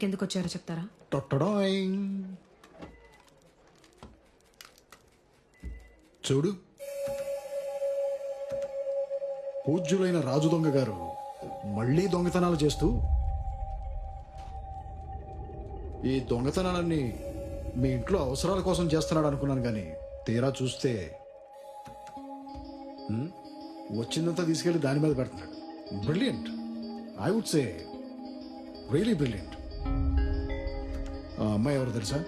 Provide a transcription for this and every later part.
ఇక్కడికి ఎందుకు వచ్చారో చెప్తారా? టొట్టడోయింగ్ చూడు. పూజ్యులైన రాజు దొంగ గారు మళ్ళీ దొంగతనాలు చేస్తూ ఈ దొంగతనాలన్నీ మీ ఇంట్లో అవసరాల కోసం చేస్తున్నాడు అనుకున్నాను కానీ తీరా చూస్తే హ్మ్, వచ్చిందంతా తీసుకెళ్ళి దాని మీద పెడుతున్నాడు. Brilliant I would say really brilliant ఆ అమ్మాయి ఎవరు తెలుసా?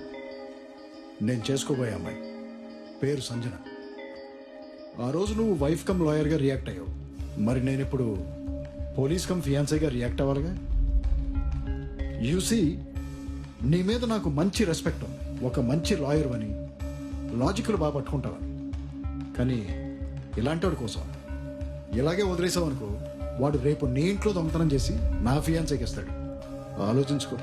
నేను చేసుకోబోయే అమ్మాయి. పేరు సంజన. ఆ రోజు నువ్వు వైఫ్ కమ్ లాయర్గా రియాక్ట్ అయ్యావు. మరి నేను ఇప్పుడు పోలీస్ కమ్ ఫియాన్సీగా రియాక్ట్ అవ్వాలిగా? యూసి నీ మీద నాకు మంచి రెస్పెక్ట్ ఉంది. ఒక మంచి లాయర్ అని లాజికల్ బాగా పట్టుకుంటావని. కానీ ఇలాంటి కోసం ఇలాగే వదిలేసావు అనుకో వాడు రేపు నీ ఇంట్లో దొంగతనం చేసి నా ఫియాన్సీకి ఇస్తాడు. ఆలోచించుకో.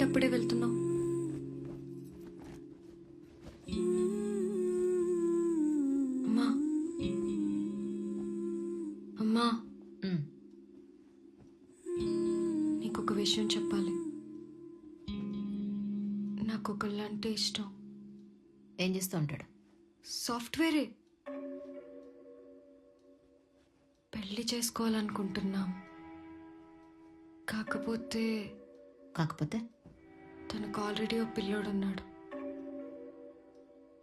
ఏంటప్పుడే వెళ్తున్నావు? అమ్మా. అమ్మా. ఉమ్. నీకు ఒక విషయం చెప్పాలి. నాకు ఒకళ్ళంటే ఇష్టం. ఏం చేస్తూ ఉంటాడు? సాఫ్ట్వేరే. పెళ్ళి చేసుకోవాలనుకుంటున్నాం. కాకపోతే కాకపోతే? తనకు ఆల్రెడీ ఒక పిల్లోడున్నాడు.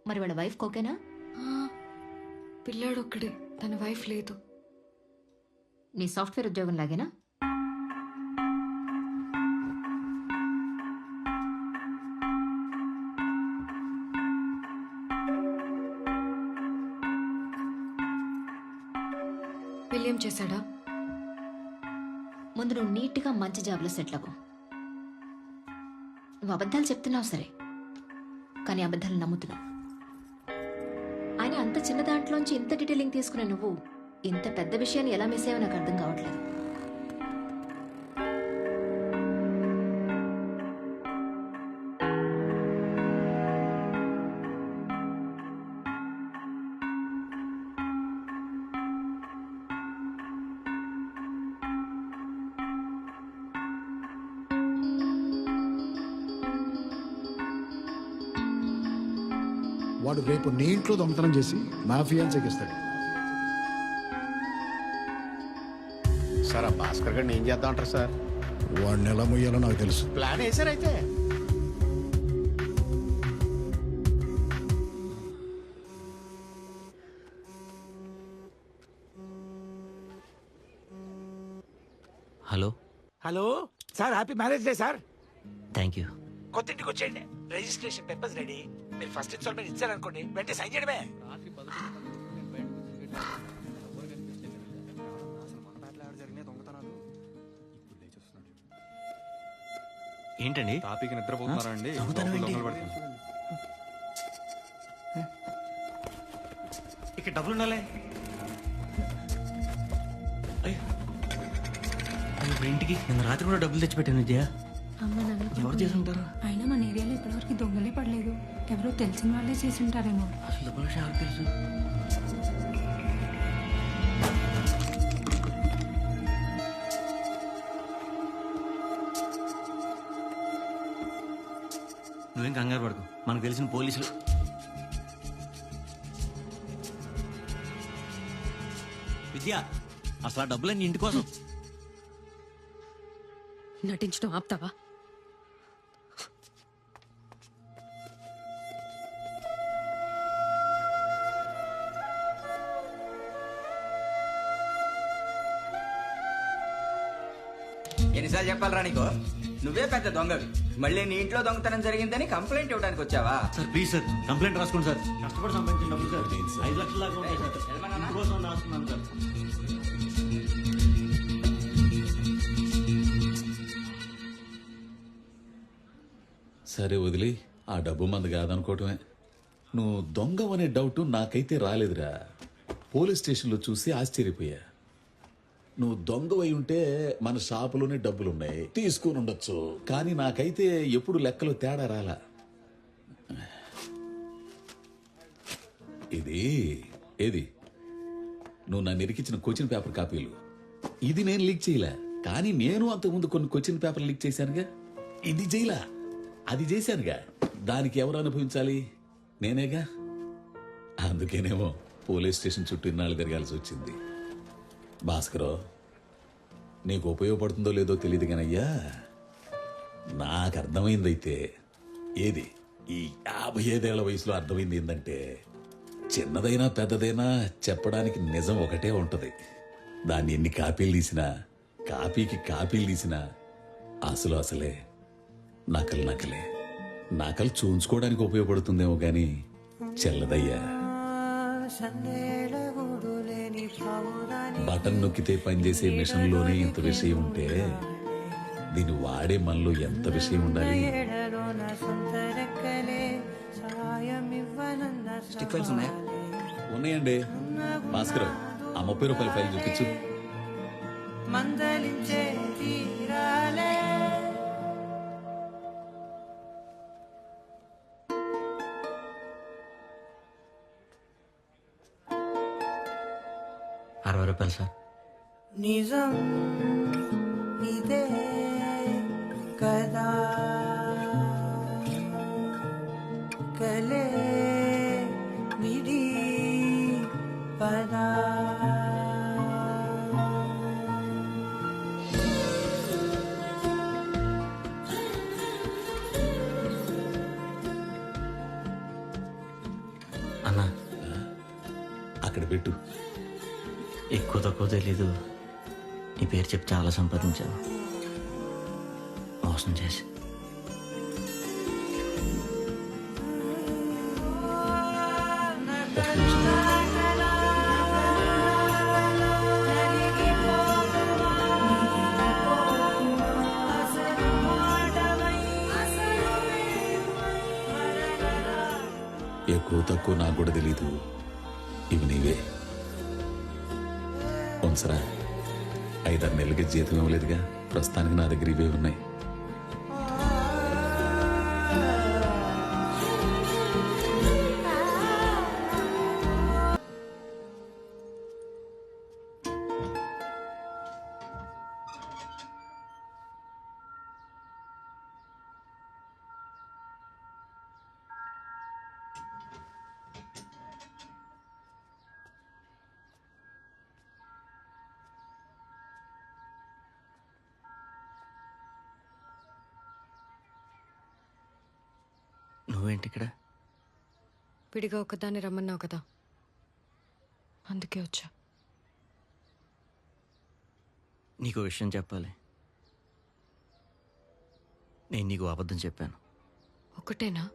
మరి వాళ్ళ వైఫ్ ఓకేనా ఆ, పిల్లాడు ఒక్కడే తన వైఫ్ లేదు. నీ సాఫ్ట్వేర్ ఉద్యోగం లాగేనా? విలియం చేశాడా? ముందు నువ్వు నీట్గా మంచి జాబ్లో సెటిల్ అవ్వు. నువ్వు అబద్ధాలు చెప్తున్నావు సరే. కానీ అబద్ధాలు నమ్ముతున్నావు. ఆయన అంత చిన్న దాంట్లోంచి ఇంత డీటెయిలింగ్ తీసుకునే నువ్వు ఇంత పెద్ద విషయాన్ని ఎలా మిస్ అయ్యావో నాకు అర్థం కావట్లేదు. వాడు రేపు నీ ఇంట్లో దొంగతనం చేసి నా ఫియాన్సీకి ఇస్తాడు సార్ ఆ భాస్కర్ గారిని ఏం చేద్దాం అంటారు సార్? వాడిని ఎలా మొయ్యాలో నాకు తెలుసు. Plan వేసారైతే hello. Hello sir happy marriage day sir. Thank you. కొత్త ఇంటికి వచ్చేయండి. Registration papers ready. మీరు ఫస్ట్ ఇన్స్టాల్మెంట్ ఇచ్చారనుకోండి వెంటనే సైన్ చేయడమే. ఏంటండి? టాపిక్ నిద్రపోతున్నారా అండి దొంగతనం లోపల ఏంటి? దొంగలు పడుతున్నారు. ఇక్కడ డబ్బులు ఉండాలి. అయ్యో. అయ్యో, ఇప్పుడు ఇంటికి? నిన్న రాత్రి కూడా డబ్బులు తెచ్చిపెట్టాను విద్య. అమ్మ. ఎవరు చేసి ఉంటారు? అయినా మన ఏరియాలో ఇప్పటివరకు దొంగలే పడలేదు. ఎవరో తెలిసిన వాళ్ళే చేసి ఉంటారేమో. అసలు డబ్బుల విషయం ఎవరికి తెలుసు. నువ్వేం కంగారు పడకు. మనకు తెలిసిన పోలీసులు. విద్య అసలు ఆ డబ్బులన్నీ ఇంటి కోసం. నటించడం ఆపుతావా? ఎన్నిసార్లు చెప్పాలరా నీకు? నువ్వే పెద్ద దొంగవి. మళ్ళీ నీ ఇంట్లో దొంగతనం జరిగిందని కంప్లైంట్ ఇవ్వడానికి వచ్చావా? సార్ ప్లీజ్ సార్ కంప్లైంట్ రాసుకోండి సార్. కష్టపడి సంపాదించిన డబ్బులు సార్. ఐదు లక్షల దాకా ఉంటాయి సార్. ఇందుకోసం సార్. సరే వదిలి. ఆ డబ్బు మంది కాదనుకోవటమే. నువ్వు దొంగవనే డౌట్ నాకైతే రాలేదురా. పోలీస్ స్టేషన్లో చూసి ఆశ్చర్యపోయా. నువ్వు దొంగవై ఉంటే మన షాపులోనే డబ్బులున్నాయి. తీసుకుని ఉండొచ్చు కానీ నాకైతే ఎప్పుడు లెక్కలో తేడా రాలా. ఇది ఏది? నువ్వు నన్ను ఇరికిచ్చిన క్వశ్చన్ పేపర్ కాపీలు. ఇది నేను లీక్ చేయలే. కానీ నేను అంతకుముందు కొన్ని క్వశ్చన్ పేపర్ లీక్ చేశానుగా. ఇది చేయలా. అది చేశానుగా. దానికి ఎవరు అనుభవించాలి? నేనేగా? అందుకేనేమో పోలీస్ స్టేషన్ చుట్టూ ఇన్నాళ్ళు తిరగాల్సి వచ్చింది. భాస్కర్ నీకు ఉపయోగపడుతుందో లేదో తెలియదు కానయ్యా. నాకు అర్థమైందైతే ఏది? ఈ యాభై ఐదేళ్ళ వయసులో అర్థమైంది ఏంటంటే చిన్నదైనా పెద్దదైనా చెప్పడానికి నిజం ఒకటే ఉంటుంది. దాన్ని ఎన్ని కాపీలు తీసినా కాపీకి కాపీలు తీసినా అసలు అసలే నకలు నకలే. నకలు చూంచుకోవడానికి ఉపయోగపడుతుందేమో కానీ చెల్లదయ్యా. బటన్ నొక్కితే పనిచేసే మిషన్లోనే ఇంత విషయం ఉంటే దీన్ని వాడే మనలో ఎంత విషయం ఉండాలి? స్టిక్ ఫైల్స్ ఉన్నాయా? ఉన్నాయండి. భాస్కర్ ఆ ముప్పై రూపాయల ఫైల్ చూపించు. అరవై రూపాయలు సార్. నిజం ఇదే కదా. కలే విడి పదా అన్నా అక్కడ పెట్టు. ఎక్కువ తక్కువ తెలీదు. నీ పేరు చెప్పి చాలా సంపాదించాను మోసం చేసి. ఎక్కువ తక్కువ నాకు కూడా తెలీదు. ఇవి నీవే. అవసరా. ఐదారు నెలలకి జీతం ఇవ్వలేదుగా. ప్రస్తుతానికి నా దగ్గర ఇవే ఉన్నాయి. నువ్వేంటి ఇక్కడ విడిగా ఒకదాన్ని రమ్మన్నావు కదా. అందుకే వచ్చా. నీకు విషయం చెప్పాలి. నేను నీకు అబద్ధం చెప్పాను. ఒకటేనా?